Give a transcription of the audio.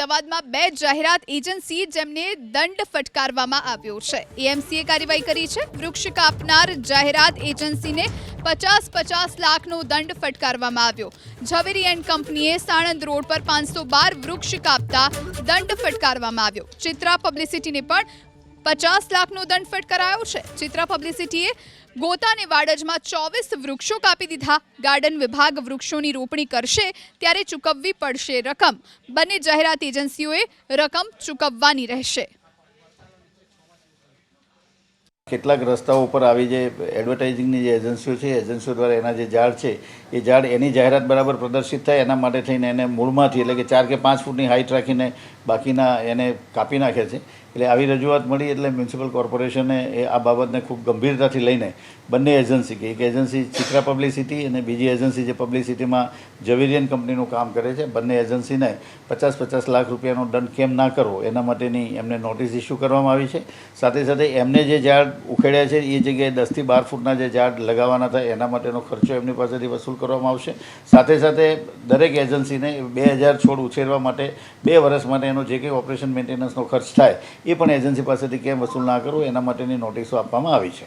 અમદાવાદમાં બે જાહેરાત એજન્સી જેમને દંડ ફટકારવામાં આવ્યો છે. એએમસીએ કાર્યવાહી કરી છે. વૃક્ષ કાપનાર જાહેરાત એજન્સીને પચાસ પચાસ લાખનો દંડ ફટકારવામાં આવ્યો. ઝવેરી એન્ડ કંપનીએ સાણંદ રોડ પર પાંચસો બાર વૃક્ષ કાપતા દંડ ફટકારવામાં આવ્યો. ચિત્રા પબ્લિસિટીને પણ પચાસ લાખનો દંડ ફટકારાયો છે. ચિત્રા પબ્લિસિટીએ ગોતાને વાડજમાં ચોવીસ વૃક્ષો કાપી દીધા. ગાર્ડન વિભાગ વૃક્ષોની રોપણી કરશે ત્યારે ચૂકવવી પડશે રકમ. બંને જાહેરાત એજન્સીઓએ રકમ ચૂકવવાની રહેશે. કેટલાક રસ્તાઓ ઉપર આવી જે એડવર્ટાઇઝિંગની જે એજન્સીઓ છે, એજન્સીઓ દ્વારા એના જે ઝાડ છે, એ ઝાડ એની જાહેરાત બરાબર પ્રદર્શિત થાય એના માટે થઈને એને મૂળમાંથી એટલે કે ચાર કે પાંચ ફૂટની હાઇટ રાખીને બાકીના એને કાપી નાખે છે. એટલે આવી રજૂઆત મળી એટલે મ્યુનિસિપલ કોર્પોરેશને એ આ બાબતને ખૂબ ગંભીરતાથી લઈને બંને એજન્સી કે એક એજન્સી ચિત્રા પબ્લિસિટી અને બીજી એજન્સી જે પબ્લિસિટીમાં જવેરિયન કંપનીનું કામ કરે છે. બંને એજન્સીને પચાસ પચાસ લાખ રૂપિયાનો દંડ કેમ ના કરવો એના માટેની એમને નોટિસ ઇસ્યુ કરવામાં આવી છે. સાથે સાથે એમને જે ઝાડ ઉખેડ્યા છે, એ જગ્યાએ દસથી બાર ફૂટના જે ઝાડ લગાવવાના થાય, એના માટેનો ખર્ચો એમની પાસેથી વસૂલ કરવામાં આવશે. સાથે સાથે દરેક એજન્સીને બે હજાર છોડ ઉછેરવા માટે બે વર્ષ માટે એનો જે કંઈ ઓપરેશન મેન્ટેનન્સનો ખર્ચ થાય, એ પણ એજન્સી પાસેથી કેમ વસૂલ ના કરવો, એના માટેની નોટિસો આપવામાં આવી છે.